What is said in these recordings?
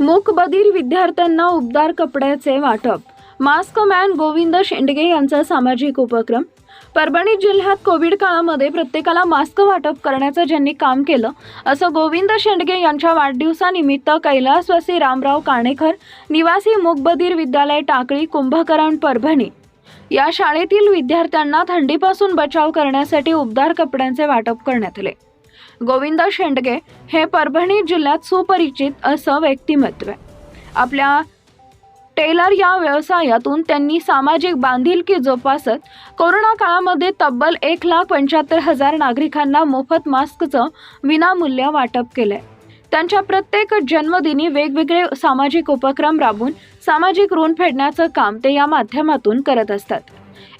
मूकबधीर विद्यार्थ्यांना उबदार कपड्याचे वाटप. मास्क मॅन गोविंद शेंडगे यांचा सामाजिक उपक्रम. परभणी जिल्ह्यात कोविड काळामध्ये प्रत्येकाला मास्क वाटप करण्याचं ज्यांनी काम केलं असं गोविंद शेंडगे यांच्या वाढदिवसानिमित्त कैलासवासी रामराव काणेकर निवासी मूकबधीर विद्यालय टाकळी कुंभकरण परभणी. या शाळेतील विद्यार्थ्यांना थंडीपासून बचाव करण्यासाठी उबदार कपड्यांचे वाटप करण्यात आले. गोविंद शेंडगे हे परभणी जिल्ह्यात सुपरिचित असं व्यक्तिमत्व आहे. आपल्या टेलर या व्यवसायातून त्यांनी सामाजिक बांधिलकी जोपासत कोरोना काळामध्ये तब्बल एक लाख पंच्याहत्तर हजार नागरिकांना मोफत मास्कचं विनामूल्य वाटप केलंय. त्यांच्या प्रत्येक जन्मदिनी वेगवेगळे सामाजिक उपक्रम राबवून सामाजिक ऋण फेडण्याचं काम ते या माध्यमातून करत असतात.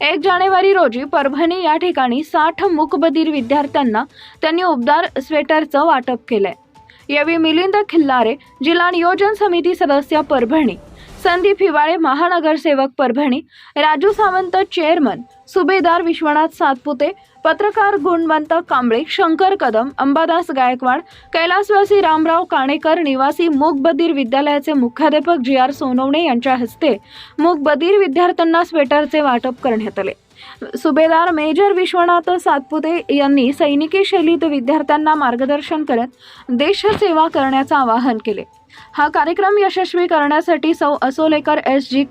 एक जानेवारी रोजी परभणी या ठिकाणी साठ मूकबधीर विद्यार्थ्यांना त्यांनी उबदार स्वेटरचं वाटप केलंय. यावेळी मिलिंद खिल्लारे जिल्हा नियोजन समिती सदस्य परभणी संदीप हिवाळे महानगरसेवक परभणी राजू सावंत चेअरमन सुभेदार विश्वनाथ सातपुते पत्रकार गुणवंत कांबळे शंकर कदम अंबादास गायकवाड कैलासवासी रामराव काणेकर निवासी मूकबधीर विद्यालयाचे मुख्याध्यापक जी आर सोनवणे यांच्या हस्ते मूकबधीर विद्यार्थ्यांना स्वेटरचे वाटप करण्यात आले. सुभेदार मेजर विश्वनाथ सातपुते यांनी सैनिकी शैलीत विद्यार्थ्यांना मार्गदर्शन करत देशसेवा करण्याचं आवाहन केले. हा कार्यक्रम यशस्वी करण्यासाठी सौ Asolekar S G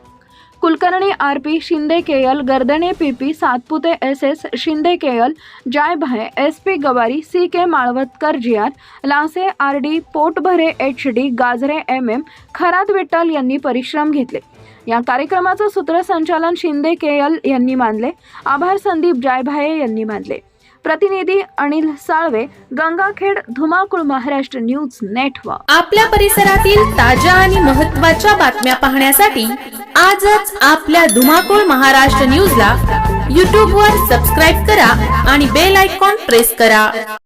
Kulkarni R P Shinde K L Gardane P P Satpute S S Shinde K L Jaybhaye S P Gawari C K Malvatkar G R Lase R D Potbhare H D Gajare M M Kharat Vitthal यांनी परिश्रम घेतले. या कार्यक्रमाचं सूत्रसंचालन Shinde K L यांनी मानले. आभार संदीप जायभाये यांनी मानले. प्रतिनिधी अनिल साळवे गंगाखेड धुमाकूळ महाराष्ट्र न्यूज नेटवर्क. आपल्या परिसरातील ताज्या आणि महत्त्वाच्या बातम्या पाहण्यासाठी आजच आपल्या धुमाकूळ महाराष्ट्र न्यूजला यूट्यूबवर सबस्क्राईब करा आणि बेल आयकॉन प्रेस करा.